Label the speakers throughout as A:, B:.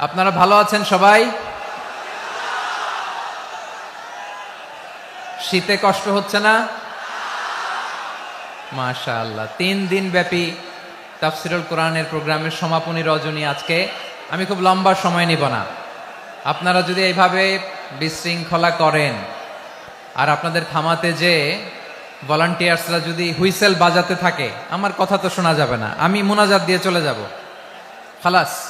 A: আপনারা ভালো আছেন সবাই? শীতে কষ্ট হচ্ছে না? মাশা আল্লাহ তিন দিন ব্যাপী তাফসিরুল কোরআনের প্রোগ্রামের সমাপনী রজনী আজকে। আমি খুব লম্বা সময় নিব না। আপনারা যদি এইভাবে বিশৃঙ্খলা করেন আর আপনাদের থামাতে যে ভলান্টিয়ার্সরা যদি হুইসেল বাজাতে থাকে, আমার কথা তো শোনা যাবে না। আমি মোনাজাত দিয়ে চলে যাব। খালাস।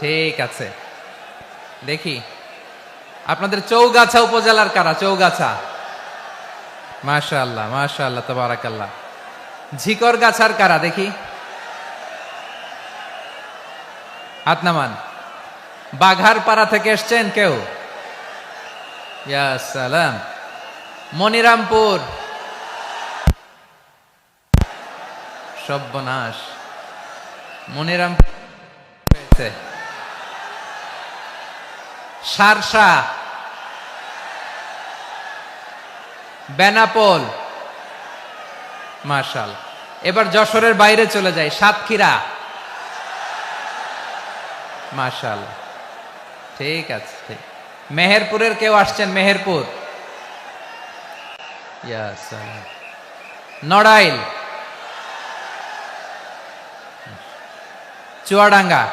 A: ঠিক আছে। দেখি। আপনাদের চৌগাছা উপজেলার কারা? চৌগাছা। মাশা আল্লাহ মাশা আল্লাহ তবারাকাল্লাহ। ঝিকর গাছার কারা? দেখি। হাত নামান বাঘার পাড়া থেকে এসছেন কেউ? সালাম। মনিরামপুর। সব্যনাশ। মনিরামপুর হয়েছে। সারসা। বেনাপোল। মার্শাল এবার যশোরের বাইরে চলে যায় সাতক্ষীরা। মার্শাল ঠিক আছে, ঠিক। মেহেরপুরের কেউ আসছেন? মেহেরপুর। নড়াইল। চুয়াডাঙ্গা।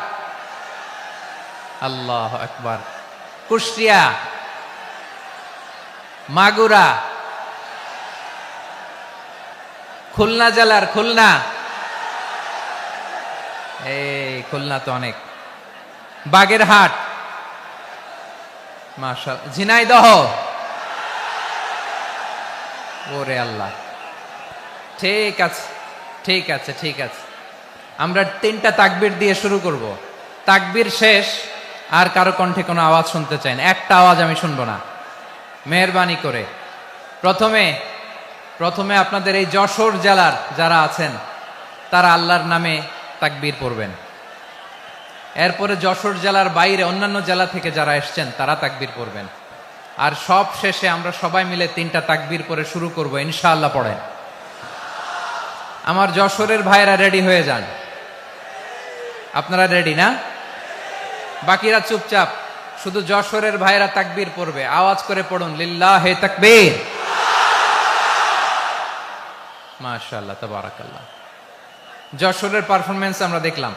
A: আল্লাহ আকবার। কুষ্টিয়া, মাগুরা, খুলনা জেলার খুলনা। এই খুলনা তো অনেক। বাগেরহাট, মাশাল, ঝিনাইদহ। ওরে আল্লাহ। ঠিক আছে ঠিক আছে ঠিক আছে। আমরা তিনটা তাকবির দিয়ে শুরু করব। তাকবির শেষ। আর কারও কণ্ঠে কোনো আওয়াজ শুনতে চাই না। একটা আওয়াজ আমি শুনব না। মেহরবানি করে। প্রথমে প্রথমে আপনাদের এই যশোর জেলার যারা আছেন, তারা আল্লাহর নামে তাকবীর পড়বেন। এরপরে যশোর জেলার বাইরে অন্যান্য জেলা থেকে যারা এসছেন, তারা তাকবীর পড়বেন। আর সব শেষে আমরা সবাই মিলে তিনটা তাকবীর পরে শুরু করব, ইনশাআল্লাহ পড়েন। আমার যশোরের ভাইরা রেডি হয়ে যান। আপনারা রেডি না? বাকিরা চুপচাপ, শুধু যশোরের ভাইরা তাকবীর পড়বে। আওয়াজ করে পড়ুন, লিল্লাহ হে তাকবীর। মাশাআল্লাহ, তাবারাকাল্লাহ। যশোরের পারফরমেন্স আমরা দেখলাম।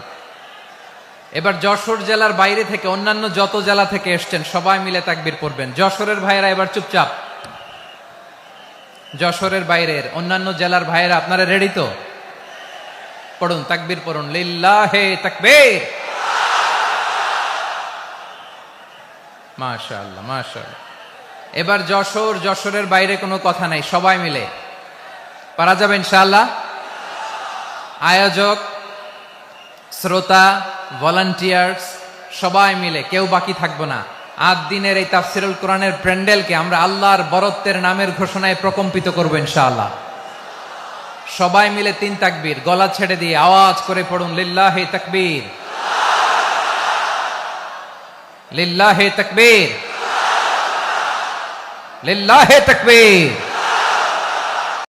A: এবার যশোর জেলার বাইরে থেকে অন্যান্য যত জেলা থেকে এসছেন, সবাই মিলে তাকবীর পড়বেন। যশোরের ভাইরা এবার চুপচাপ। যশোরের বাইরের অন্যান্য জেলার ভাইরা আপনারা রেডি তো? পড়ুন, তাকবীর পড়ুন, লিল্লাহে তাকবীর। মাশাআল্লাহ মাশাআল্লাহ। এবার যশোর, যশোরের বাইরে কোনো কথা নাই, সবাই মিলে। পারা যাবে ইনশাআল্লাহ? আয়োজক, শ্রোতা ভলান্টিয়ার্স সবাই মিলে, কেউ বাকি থাকব না। আট দিনের এই তাফসিরুল কোরআনের প্যান্ডেলকে আমরা আল্লাহর বরত্বের নামের ঘোষণায় প্রকম্পিত করব ইনশাআল্লাহ। সবাই মিলে তিন তাকবীর, গলা ছেড়ে দিয়ে আওয়াজ করে পড়ুন, লিল্লাহে তাকবীর। লিল্লাহে তকবীর। লিল্লাহে তাকবীর।